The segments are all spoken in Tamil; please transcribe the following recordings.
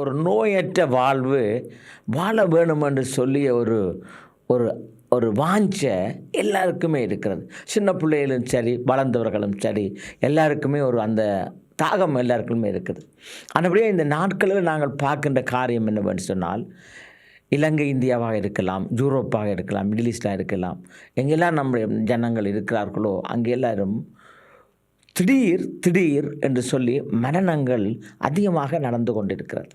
ஒரு நோயற்ற வாழ்வு வாழ வேணும் என்று சொல்லிய ஒரு ஒரு ஒரு வாஞ்சை எல்லாருக்குமே இருக்கிறது. சின்ன பிள்ளைகளும் சரி வளர்ந்தவர்களும் சரி எல்லாருக்குமே ஒரு அந்த தாகம் எல்லாருக்குமே இருக்குது. ஆனபடியே இந்த நாட்களில் நாங்கள் பார்க்கின்ற காரியம் என்னவென்று சொன்னால் இலங்கை இந்தியாவாக இருக்கலாம் யூரோப்பாக இருக்கலாம் மிடில் ஈஸ்டாக இருக்கலாம் எங்கெல்லாம் நம்முடைய ஜனங்கள் இருக்கிறார்களோ அங்கே எல்லாரும் திடீர் திடீர் என்று சொல்லி மரணங்கள் அதிகமாக நடந்து கொண்டிருக்கிறது.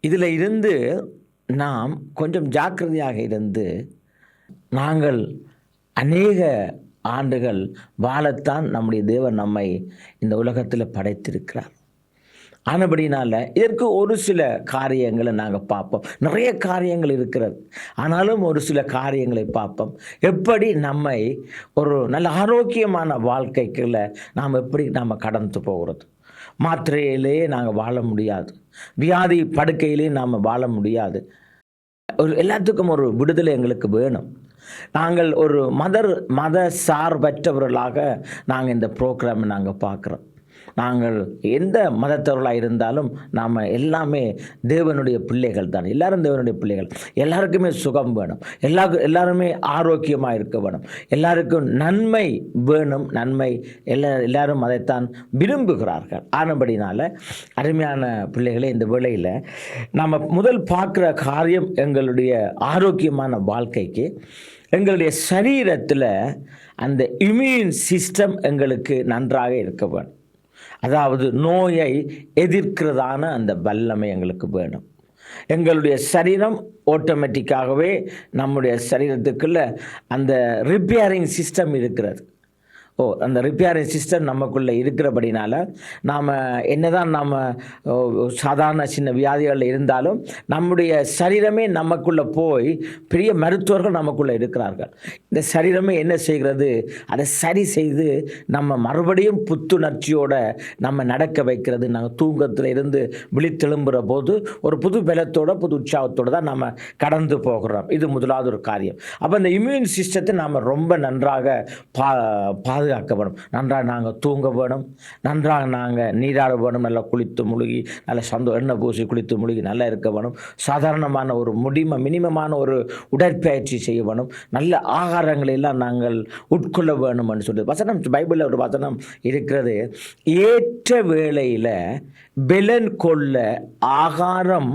இதில் இருந்து நாம் கொஞ்சம் ஜாக்கிரதையாக இருந்து நாங்கள் அநேக ஆண்டுகள் வாழத்தான் நம்முடைய தேவன் நம்மை இந்த உலகத்தில் படைத்திருக்கிறார். ஆனபடினால இதற்கு ஒரு சில காரியங்களை நாங்கள் பார்ப்போம். நிறைய காரியங்கள் இருக்கிறது. ஆனாலும் ஒரு சில காரியங்களை பார்ப்போம். எப்படி நம்மை ஒரு நல்ல ஆரோக்கியமான வாழ்க்கைக்குள்ள நாம் எப்படி நாம் கடந்து போகிறது? மாத்திரையிலே நாங்கள் வாழ முடியாது. வியாதி படுக்கையிலே நாம் வாழ முடியாது. ஒரு எல்லாத்துக்கும் ஒரு விடுதலை எங்களுக்கு வேணும். நாங்கள் ஒரு மதர் மத சார்பற்றவர்களாக நாங்கள் இந்த ப்ரோக்ராமை நாங்கள் பார்க்குறோம். நாங்கள் எந்த மதத்தவர்களாக இருந்தாலும் நாம் எல்லாமே தேவனுடைய பிள்ளைகள் தான். எல்லாரும் தேவனுடைய பிள்ளைகள். எல்லாருக்குமே சுகம் வேணும். எல்லா எல்லாருமே ஆரோக்கியமாக இருக்க வேணும். எல்லாருக்கும் நன்மை வேணும். நன்மை எல்லா எல்லாரும் அதைத்தான் விரும்புகிறார்கள். ஆனபடினால அருமையான பிள்ளைகளே இந்த வேளையில் நம்ம முதல் பார்க்குற காரியம் எங்களுடைய ஆரோக்கியமான வாழ்க்கைக்கு எங்களுடைய சரீரத்தில் அந்த இம்யூன் சிஸ்டம் எங்களுக்கு நன்றாக இருக்க வேணும். அதாவது நோயை எதிர்க்கிறதான அந்த வல்லமை எங்களுக்கு வேணும். எங்களுடைய சரீரம் ஆட்டோமேட்டிக்காகவே நம்முடைய சரீரத்துக்குள்ள அந்த ரிப்பேரிங் சிஸ்டம் இருக்கிறது. ஓ அந்த ரிப்பேரிங் சிஸ்டம் நமக்குள்ளே இருக்கிறபடினால நாம் என்ன தான் நாம் சாதாரண சின்ன வியாதிகளில் இருந்தாலும் நம்முடைய சரீரமே நமக்குள்ளே போய் பெரிய மருத்துவர்கள் நமக்குள்ளே இருக்கிறார்கள். இந்த சரீரமே என்ன செய்கிறது? அதை சரி செய்து நம்ம மறுபடியும் புத்துணர்ச்சியோடு நம்ம நடக்க வைக்கிறது. நாங்கள் தூங்கத்தில் இருந்து விழித்தெழும்புற போது ஒரு புது பலத்தோட புது உற்சாகத்தோடு தான் நம்ம கடந்து போகிறோம். இது முதலாவது ஒரு காரியம். அப்போ இந்த இம்யூன் சிஸ்டத்தை நாம் ரொம்ப நன்றாக பா பாதுகாக்க வேணும் நன்றாக நாங்கள் தூங்க வேணும் நன்றாக நாங்கள் நீராட வேணும் நல்லா குளித்து முழுகி நல்ல சந்தோ எண்ணெய் பூசி குளித்து முழுகி நல்லா இருக்க வேணும் சாதாரணமான ஒரு முடிம மினிமமான ஒரு உடற்பயிற்சி செய்ய வேணும் நல்ல ஆகாரங்களை எல்லாம் நாங்கள் உட்கொள்ள வேணும்னு சொல்லி வசனம் பைபிளில் ஒரு வசனம் இருக்கிறது. ஏற்ற வேளையில் பெலன் கொள்ள ஆகாரம்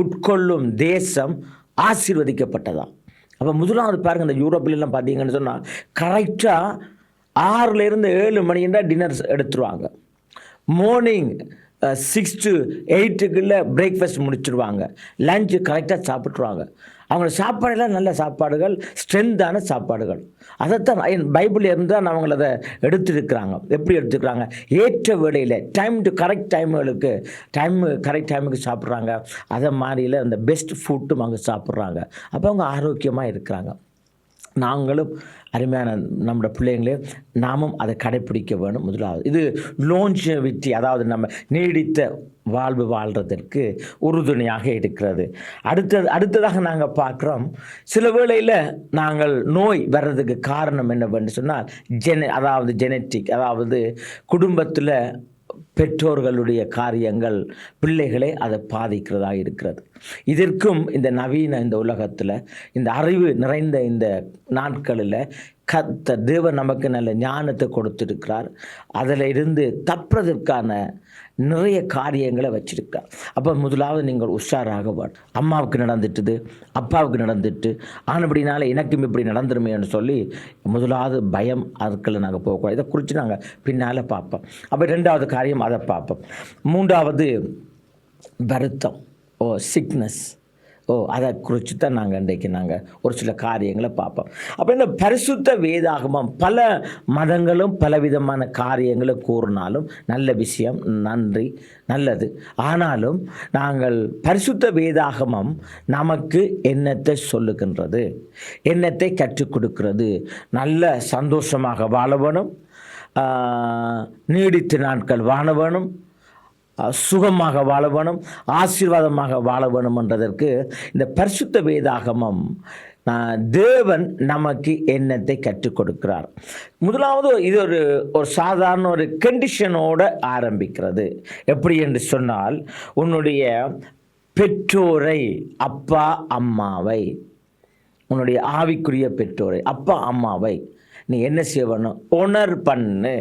உட்கொள்ளும் தேசம் ஆசீர்வதிக்கப்பட்டதாம். அப்போ முதலாவது பாருங்கள் இந்த யூரோப்பிலெல்லாம் பார்த்தீங்கன்னு சொன்னால் கரெக்டாக ஆறுலேருந்து ஏழு மணின்னா டின்னர் எடுத்துருவாங்க. மார்னிங் சிக்ஸ் uh, டு எயிட்டுக்குள்ளே பிரேக்ஃபாஸ்ட் முடிச்சிடுவாங்க லஞ்சு கரெக்டாக சாப்பிட்ருவாங்க அவங்க சாப்பாடெல்லாம் நல்ல சாப்பாடுகள் ஸ்ட்ரென்த்தான சாப்பாடுகள். அதைத்தான் என் பைபிள் இருந்தால் அவங்கள அதை எடுத்துருக்குறாங்க. எப்படி எடுத்துக்கிறாங்க? ஏற்ற வேலையில் டைம் டு கரெக்ட் டைம்களுக்கு டைம் கரெக்ட் டைமுக்கு சாப்பிட்றாங்க. அதை மாதிரியில் அந்த பெஸ்ட் ஃபுட்டும் அவங்க சாப்பிட்றாங்க. அப்போ அவங்க ஆரோக்கியமாக இருக்கிறாங்க. நாங்களும் அருமையான நம்மளோட பிள்ளைங்களே நாமும் அதை கடைப்பிடிக்க வேணும் முதலாவது இது லோஞ்சவிட்டி அதாவது நம்ம நீடித்த வாழ்வு வாழ்கிறதற்கு உறுதுணையாக இருக்கிறது. அடுத்தது அடுத்ததாக நாங்கள் பார்க்குறோம் சில வேளையில் நாங்கள் நோய் வர்றதுக்கு காரணம் என்னவென்று சொன்னால் ஜென அதாவது ஜெனட்டிக் அதாவது குடும்பத்தில் பெற்றோர்களுடைய காரியங்கள் பிள்ளைகளை அதை பாதிக்கிறதாக இருக்கிறது. இதற்கும் இந்த நவீன இந்த உலகத்தில் இந்த அறிவு நிறைந்த இந்த நாட்களில் கத்த தேவன் நமக்கு நல்ல ஞானத்தை கொடுத்துருக்கிறார். அதில் இருந்து தப்புறதற்கான நிறைய காரியங்களை வச்சுருக்கார் அப்போ முதலாவது நீங்கள் உஷாராக வேண்டும் அம்மாவுக்கு நடந்துட்டுது அப்பாவுக்கு நடந்துட்டு ஆனபடினால எனக்கும் இப்படி நடந்துருமேன்னு சொல்லி முதலாவது பயம் அதுக்குள்ள நாங்கள் போகக்கூடாது. இதை குறித்து நாங்கள் பின்னால் பார்ப்போம். அப்போ ரெண்டாவது காரியம் அதை பார்ப்போம். மூன்றாவது வருத்தம் ஓ சிக்னஸ் ஓ அதை குறித்து தான் நாங்கள் இன்றைக்கு நாங்கள் ஒரு சில காரியங்களை பார்ப்போம். அப்போ இந்த பரிசுத்த வேதாகமம் பல மதங்களும் பலவிதமான காரியங்களும் கூறினாலும் நல்ல விஷயம் நன்றி நல்லது. ஆனாலும் நாங்கள் பரிசுத்த வேதாகமம் நமக்கு என்னத்தை சொல்லுகின்றது? என்னத்தை கற்றுக் கொடுக்கிறது? நல்ல சந்தோஷமாக வாழ வேணும். நீடித்து நாட்கள் வாழ வேணும். சுகமாக வாழ வேணும் ஆசீர்வாதமாக வாழ வேணும் என்றதற்கு இந்த பரிசுத்த வேதாகமம் தேவன் நமக்கு எண்ணத்தை கற்றுக் கொடுக்கிறார். முதலாவது இது ஒரு ஒரு சாதாரண ஒரு கண்டிஷனோட ஆரம்பிக்கிறது. எப்படி என்று சொன்னால் உன்னுடைய பெற்றோரை அப்பா அம்மாவை உன்னுடைய ஆவிக்குரிய பெற்றோரை அப்பா அம்மாவை நீ என்ன செய்யணும் உணர் பண்ணு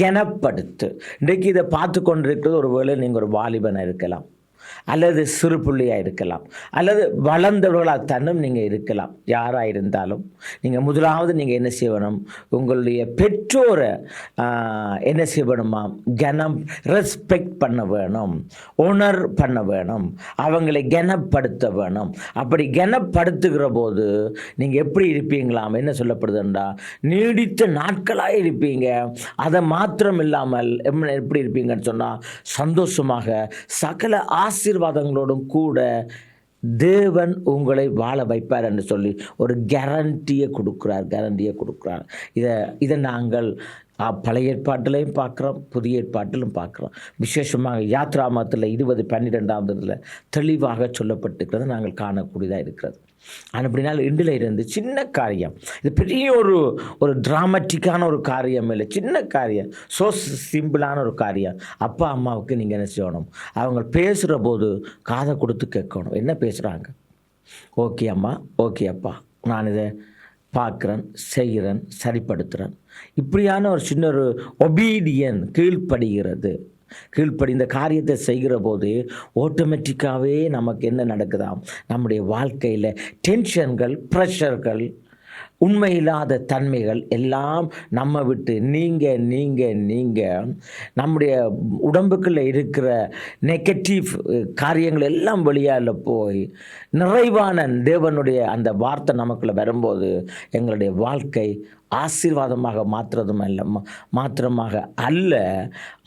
கனப்படுத்து. இன்றைக்கு இதை பார்த்து கொண்டிருக்கிறது ஒருவேளை நீங்கள் ஒரு வாலிபனாக இருக்கலாம். அல்லது சிறு புள்ளியாக இருக்கலாம். அல்லது வளர்ந்தவர்களாக தன்னும் நீங்கள் இருக்கலாம். யாராக இருந்தாலும் நீங்கள் முதலாவது நீங்கள் என்ன செய்யணும்? உங்களுடைய பெற்றோரை ஆஹ், என்ன செய்யணுமா? கனம் ரெஸ்பெக்ட் பண்ண வேணும். உணர் பண்ண வேணும். அவங்களை கனப்படுத்த வேணும். அப்படி கனப்படுத்துகிற போது நீங்கள் எப்படி இருப்பீங்களாம் என்ன சொல்லப்படுதுண்டா? நீடித்த நாட்களாக இருப்பீங்க. அதை மாத்திரம் இல்லாமல் எப்படி இருப்பீங்கன்னு சொன்னால் சந்தோஷமாக சகல ஆசை ஆசீர்வாதங்களோடும் கூட தேவன் உங்களை வாழ வைப்பார் என்று சொல்லி ஒரு கேரண்டியை கொடுக்குறார் கேரண்டியை கொடுக்குறார். இதை இதை நாங்கள் பழைய ஏற்பாட்டிலையும் பார்க்குறோம் புதிய ஏற்பாட்டிலும் பார்க்குறோம். விசேஷமாக யாத்ராமத்தில் இருபது பன்னிரெண்டாம் இதில் தெளிவாக சொல்லப்பட்டிருக்கிறது நாங்கள் காணக்கூடியதாக இருக்கிறது. ஆனால் அப்படினால் இண்டில் இருந்து சின்ன காரியம். இது பெரிய ஒரு ஒரு டிராமட்டிக்கான ஒரு காரியம் இல்லை. சின்ன காரியம். ஸோ சிம்பிளான ஒரு காரியம். அப்பா அம்மாவுக்கு நீங்கள் என்ன செய்யணும்? அவங்க பேசுகிற போது காதை கொடுத்து கேட்கணும். என்ன பேசுகிறாங்க ஓகே அம்மா. ஓகே அப்பா. நான் இதை பார்க்குறேன் செய்கிறேன் சரிப்படுத்துகிறேன் இப்படியான ஒரு சின்ன ஒரு ஒபீடியன் கீழ்ப்படுகிறது. கீழ்ப்படி இந்த காரியத்தை செய்கிற போது ஆட்டோமேட்டிக்காகவே நமக்கு என்ன நடக்குதாம்? நம்முடைய வாழ்க்கையில் டென்ஷன்கள் ப்ரெஷர்கள் உண்மையில்லாத தன்மைகள் எல்லாம் நம்ம விட்டு நீங்கள் நீங்கள் நீங்கள் நம்முடைய உடம்புக்குள்ளே இருக்கிற நெகட்டிவ் காரியங்கள் எல்லாம் வெளியால் போய் நிறைவான தேவனுடைய அந்த வார்த்தை நமக்குள்ளே வரும்போது எங்களுடைய வாழ்க்கை ஆசீர்வாதமாக மாற்றுறதும் அல்ல மாத்திரமாக அல்ல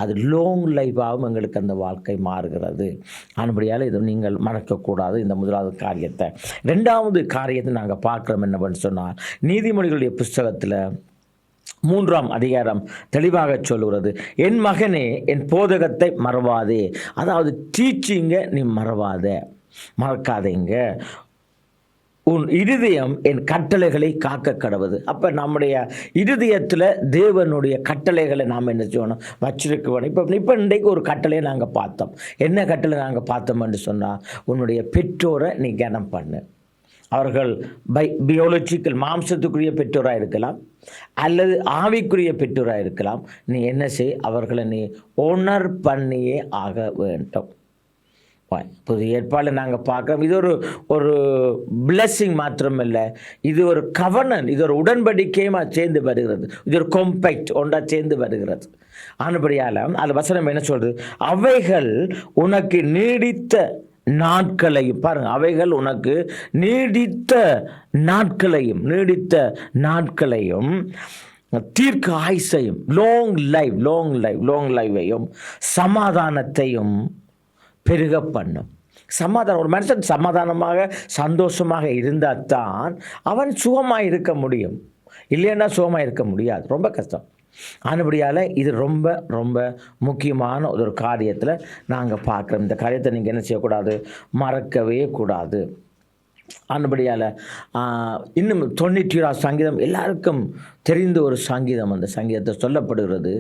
அது லாங் லைஃபாகவும் எங்களுக்கு அந்த வாழ்க்கை மாறுகிறது. ஆனபடியால் இது நீங்கள் மறக்கக்கூடாது இந்த முதலாவது காரியத்தை. ரெண்டாவது காரியத்தை நாங்கள் பார்க்குறோம் என்னவென்னு சொன்னால் நீதிமொழிகளுடைய புஸ்தகத்தில் மூன்றாம் அதிகாரம் தெளிவாக சொல்லுகிறது என் மகனே என் போதகத்தை மறவாதே. அதாவது டீச்சிங்கை நீ மறவாத மறக்காதீங்க. உன் இருதயம் என் கட்டளைகளை காக்க கடவுது அப்போ நம்முடைய இருதயத்தில் தேவனுடைய கட்டளைகளை நாம் என்ன செய்யணும்? வச்சிருக்க வேணும். இப்போ இப்போ இன்றைக்கு ஒரு கட்டளையை நாங்கள் பார்த்தோம். என்ன கட்டளை நாங்கள் பார்த்தோம்னு சொன்னால் உன்னுடைய பெற்றோரை நீ கனம் பண்ணு. அவர்கள் பை பியாலஜிக்கல் மாம்சத்துக்குரிய பெற்றோராக இருக்கலாம் அல்லது ஆவிக்குரிய பெற்றோராக இருக்கலாம். நீ என்ன செய்? அவர்களை நீ ஓனர் பண்ணியே ஆக வேண்டும். புது ஏற்பாடு ஏற்பாடில் நாங்கள் பார்க்குறோம். இது ஒரு ஒரு பிளெஸ்ஸிங் இல்லை இது ஒரு கவர்னன் இது ஒரு உடன்படிக்கையுமாக சேர்ந்து வருகிறது. இது ஒரு கொம்பைட் ஒன்றா சேர்ந்து வருகிறது. ஆனபடியால் அது வசனம் என்ன சொல்கிறது அவைகள் உனக்கு நீடித்த நாட்களையும் பாருங்க அவைகள் உனக்கு நீடித்த நாட்களையும் நீடித்த நாட்களையும் தீர்க்க ஆயுசையும் long life long life long லைஃபையும் சமாதானத்தையும் பெருக பண்ணும். சமாதானம் ஒரு மனுஷன் சமாதானமாக சந்தோஷமாக இருந்தால் தான் அவன் சுகமாக இருக்க முடியும். இல்லைன்னா சுகமாக இருக்க முடியாது. ரொம்ப கஷ்டம். ஆனபடியால் இது ரொம்ப ரொம்ப முக்கியமான ஒரு காரியத்தில் நாங்கள் பார்க்குறோம். இந்த காரியத்தை நீங்கள் என்ன செய்யக்கூடாது? மறக்கவே கூடாது. ஆனபடியால் இன்னும் தொண்ணூற்றி ஏழாம் சங்கீதம் எல்லாருக்கும் தெரிந்த ஒரு சங்கீதம் அந்த சங்கீதத்தை சொல்லப்படுகிறது.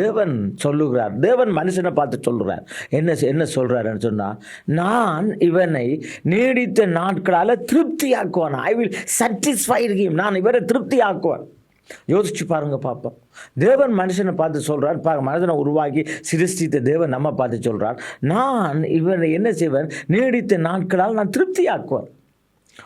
தேவன் சொல்லுகிறார். தேவன் மனுஷனை பார்த்து சொல்கிறார் என்ன என்ன சொல்கிறாருன்னு சொன்னால் நான் இவனை நீடித்த நாட்களால் திருப்தியாக்குவான். ஐ வில் satisfy நான் இவரை திருப்தியாக்குவேன். யோசிச்சு பாருங்க பார்ப்போம் தேவன் மனுஷனை பார்த்து சொல்றார். பாருங்க மனுஷனை உருவாக்கி சிருஷ்டித்த தேவன் நம்ம பார்த்து சொல்றார். நான் இவனை என்ன செய்வேன்? நீடித்த நாட்களால் நான் திருப்தியாக்குவேன். ஆக்குவேன்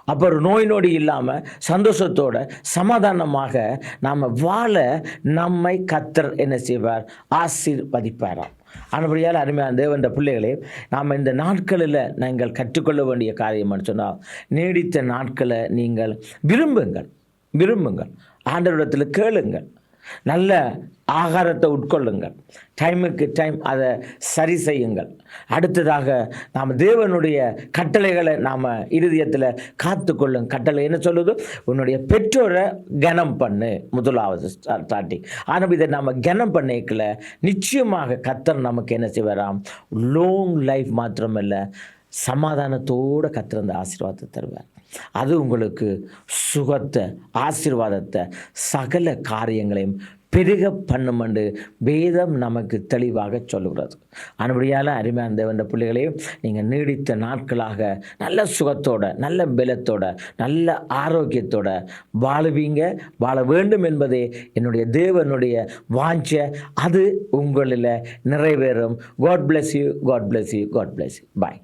ஒரு நோய் நொடி இல்லாமல் சந்தோஷத்தோட சமாதானமாக நாம் வாழ நம்மை கத்தர் என்ன செய்வார்? ஆசீர்வதிப்பாராம். ஆனபடியால் அருமையான தேவன்ற பிள்ளைகளே நாம் இந்த நாட்களில் நீங்கள் கற்றுக்கொள்ள வேண்டிய காரியம்னு சொன்னால் நீடித்த நாட்களை நீங்கள் விரும்புங்கள். விரும்புங்கள். ஆண்டவரிடத்தில் கேளுங்கள். நல்ல ஆகாரத்தை உட்கொள்ளுங்கள். டைமுக்கு டைம் அதை சரி செய்யுங்கள். அடுத்ததாக நாம் தேவனுடைய கட்டளைகளை நாம் இருதயத்தில் காத்துக்கொள்ளும் கட்டளை என்ன சொல்லுது? உன்னுடைய பெற்றோரை கனம் பண்ணு. முதலாவது ஸ்டார்டிங் ஆனால் இதை நாம் கனம் பண்ணிக்கல. நிச்சயமாக கத்தர் நமக்கு என்ன செய்வாராம்? லாங் லைஃப் மாத்திரமில்லை சமாதானத்தோடு கத்திர அந்த ஆசீர்வாதத்தை தருவார். அது உங்களுக்கு சுகத்தை ஆசீர்வாதத்தை சகல காரியங்களையும் பெருக பண்ணும் என்று வேதம் நமக்கு தெளிவாக சொல்லுகிறது. அனுபடியால் அருமையான தேவன்ற பிள்ளைகளையும் நீங்கள் நீடித்த நாட்களாக நல்ல சுகத்தோட நல்ல பலத்தோட நல்ல ஆரோக்கியத்தோட வாழுவீங்க. வாழ வேண்டும் என்பதே என்னுடைய தேவனுடைய வாஞ்ச. அது உங்களில் நிறைவேறும். God bless you God bless you God bless you bye